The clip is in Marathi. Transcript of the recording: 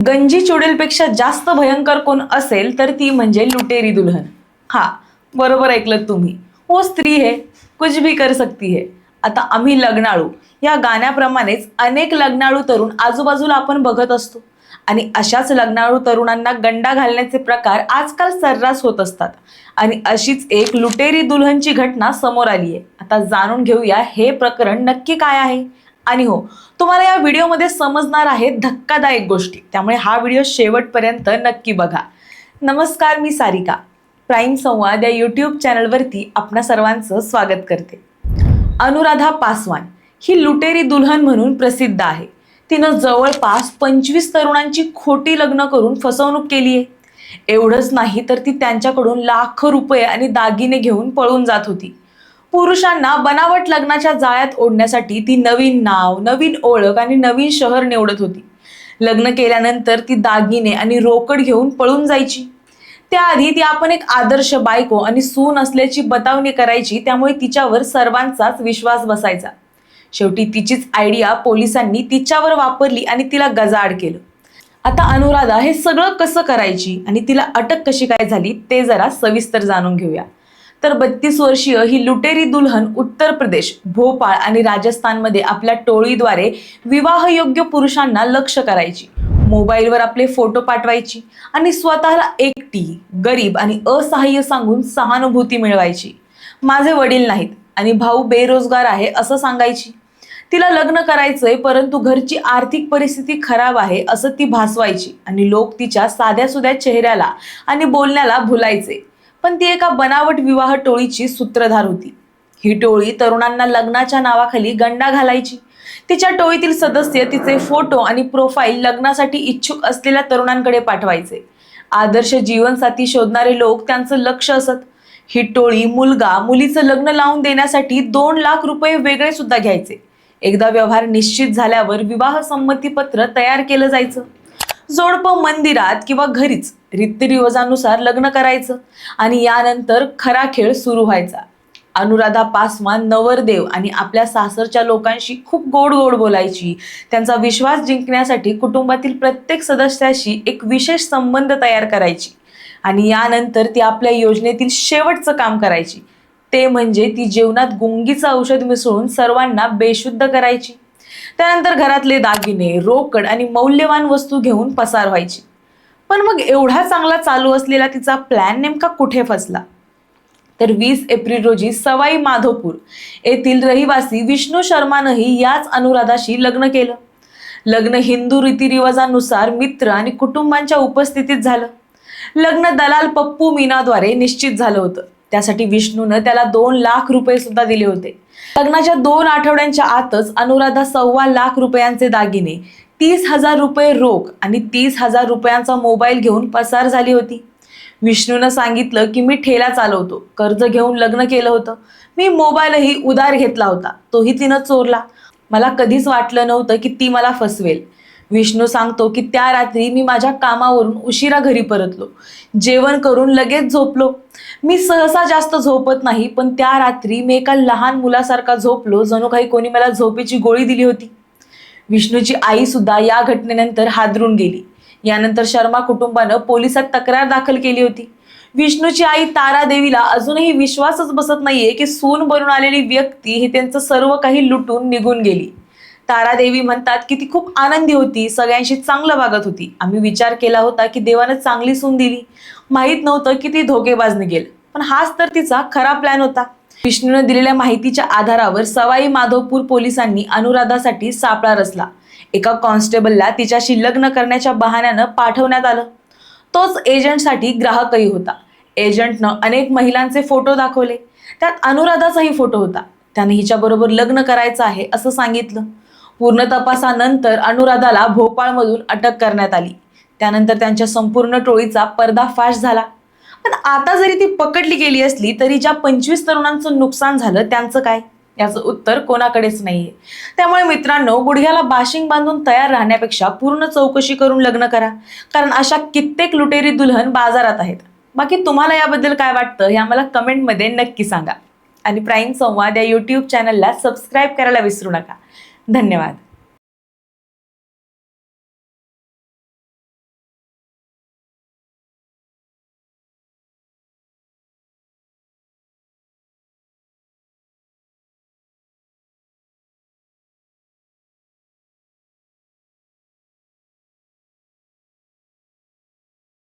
गंजी चुडेलपेक्षा जास्त भयंकर कोण असेल तर ती म्हणजे लुटेरी दुल्हन. हा बरोबर ऐकलं तुम्ही. हो स्त्री हे कुछ भी कर सकती है. आता आम्ही लग्नाळू. या गाण्याप्रमाणेच अनेक लग्नाळू तरुण आजूबाजूला आपण बघत असतो. आणि अशाच लग्नाळू तरुणांना गंडा घालण्याचे प्रकार आजकाल सर्रास होत असतात. आणि अशीच एक लुटेरी दुल्हनची घटना समोर आली आहे आता जाणून घेऊया हे प्रकरण नक्की काय आहे आणि हो तुम्हाला या व्हिडिओमध्ये समजणार आहे धक्कादायक गोष्टी. त्यामुळे हा व्हिडिओ शेवटपर्यंत नक्की बघा. नमस्कार मी सारिका. प्राईम संवाद या यूट्यूब चॅनलवरती आपणा सर्वांचं स्वागत करते. अनुराधा पासवान ही लुटेरी दुल्हन म्हणून प्रसिद्ध आहे. तिनं जवळपास पंचवीस तरुणांची खोटी लग्न करून फसवणूक केली आहे. एवढंच नाही तर ती त्यांच्याकडून लाखो रुपये आणि दागिने घेऊन पळून जात होती. पुरुषांना बनावट लग्नाच्या जाळ्यात ओढण्यासाठी ती नवीन नाव नवीन ओळख आणि नवीन शहर निवडत होती. लग्न केल्यानंतर ती दागिने आणि रोकड घेऊन पळून जायची. त्याआधी ती आपण एक आदर्श बायको आणि सून असल्याची बतावणी करायची त्यामुळे तिच्यावर सर्वांचाच विश्वास बसायचा. शेवटी तिचीच आयडिया पोलिसांनी तिच्यावर वापरली आणि तिला गजाआड केलं. आता अनुराधा हे सगळं कसं करायची आणि तिला अटक कशी काय झाली ते जरा सविस्तर जाणून घेऊया. तर बत्तीस वर्षीय ही लुटेरी दुल्हन उत्तर प्रदेश भोपाळ आणि राजस्थानमध्ये आपल्या टोळीद्वारे विवाहयोग्य पुरुषांना लक्ष करायची. मोबाईलवर आपले फोटो पाठवायची आणि स्वतःला एकटी गरीब आणि असहाय्य सांगून सहानुभूती मिळवायची. माझे वडील नाहीत आणि भाऊ बेरोजगार आहे असं सांगायची. तिला लग्न करायचंय परंतु घरची आर्थिक परिस्थिती खराब आहे असं ती भासवायची आणि लोक तिच्या साध्या सुध्या चेहऱ्याला आणि बोलण्याला भुलायचे. पण ती एका बनावट विवाह टोळीची सूत्रधार होती. ही टोळी तरुणांना लग्नाच्या नावाखाली गंडा घालायची. तिच्या टोळीतील सदस्य तिचे फोटो आणि प्रोफाईल लग्नासाठी इच्छुक असलेल्या तरुणांकडे पाठवायचे. आदर्श जीवनसाथी शोधणारे लोक त्यांचं लक्ष असत. ही टोळी मुलगा मुलीचं लग्न लावून देण्यासाठी दोन लाख रुपये वेगळे सुद्धा घ्यायचे. एकदा व्यवहार निश्चित झाल्यावर विवाह संमतीपत्र तयार केलं जायचं. जोडपं मंदिरात किंवा घरीच रीतिरिवाजानुसार लग्न करायचं आणि यानंतर खरा खेळ सुरू व्हायचा. अनुराधा पासवान नवरदेव आणि आपल्या सासरच्या लोकांशी खूप गोड गोड बोलायची. त्यांचा विश्वास जिंकण्यासाठी कुटुंबातील प्रत्येक सदस्याशी एक विशेष संबंध तयार करायची आणि यानंतर ती आपल्या योजनेतील शेवटचं काम करायची. ते म्हणजे ती जेवणात गुंगीचं औषध मिसळून सर्वांना बेशुद्ध करायची. त्यानंतर घरातले दागिने रोकड आणि मौल्यवान वस्तू घेऊन पसार व्हायची. पण मग एवढा चांगला चालू असलेला तिचा प्लॅन नेमका कुठे फसला? तर वीस एप्रिल रोजी सवाई माधोपूर येथील रहिवासी विष्णू शर्मानंही याच अनुराधाशी लग्न केलं. लग्न हिंदू रीतिरिवाजानुसार मित्र आणि कुटुंबांच्या उपस्थितीत झालं. लग्न दलाल पप्पू मीनाद्वारे निश्चित झालं होतं. त्यासाठी विष्णूनं त्याला दोन लाख रुपये सुद्धा दिले होते. लग्नाच्या दोन आठवड्यांच्या आतच अनुराधा सव्वा लाख रुपयांचे दागिने तीस हजार रुपये रोख आणि तीस हजार रुपयांचा मोबाईल घेऊन पसार झाली होती. विष्णूनं सांगितलं की मी ठेला चालवतो कर्ज घेऊन लग्न केलं होतं. मी मोबाईलही उधार घेतला होता तोही तिनं चोरला. मला कधीच वाटलं नव्हतं की ती मला फसवेल. विष्णू सांगतो की त्या रात्री मी माझ्या कामावरून उशिरा घरी परतलो. जेवण करून लगेच झोपलो. मी सहसा जास्त झोपत नाही पण त्या रात्री मी एका लहान मुलासारखा झोपलो जणू काही कोणी मला झोपेची गोळी दिली होती. विष्णूची आई सुद्धा या घटनेनंतर हादरून गेली. यानंतर शर्मा कुटुंबानं पोलिसात तक्रार दाखल केली होती. विष्णूची आई तारा देवीला अजूनही विश्वासच बसत नाहीये की सून बनून आलेली व्यक्ती ही त्यांचं सर्व काही लुटून निघून गेली. तारा देवी म्हणतात की ती खूप आनंदी होती सगळ्यांशी चांगलं वागत होती. आम्ही विचार केला होता की देवानं चांगली सून दिली. माहीत नव्हतं की ती धोकेबाज निघेल पण हाच तर तिचा खरा प्लॅन होता. विष्णूने दिलेल्या माहितीच्या आधारावर सवाई माधवपूर पोलिसांनी अनुराधासाठी सापळा रचला. एका कॉन्स्टेबलला तिच्याशी लग्न करण्याच्या बहाण्यानं पाठवण्यात आलं. तोच एजंटसाठी ग्राहकही होता. एजंटनं अनेक महिलांचे फोटो दाखवले. त्यात अनुराधाचाही फोटो होता. त्याने हिच्याबरोबर लग्न करायचं आहे असं सांगितलं. पूर्ण तपासानंतर अनुराधाला भोपाळमधून अटक करण्यात आली. त्यानंतर त्यांच्या संपूर्ण टोळीचा पर्दाफाश झाला. पण आता जरी ती पकडली गेली असली तरी ज्या पंचवीस तरुणांचं नुकसान झालं त्यांचं काय? याचं उत्तर कोणाकडेच नाहीये. त्यामुळे मित्रांनो गुडघ्याला बाशिंग बांधून तयार राहण्यापेक्षा पूर्ण चौकशी करून लग्न करा. कारण अशा कित्येक लुटेरी दुल्हन बाजारात आहेत. बाकी तुम्हाला याबद्दल काय वाटतं हे आम्हाला कमेंटमध्ये नक्की सांगा. आणि प्राईम संवाद या यूट्यूब चॅनलला सबस्क्राईब करायला विसरू नका. धन्यवाद.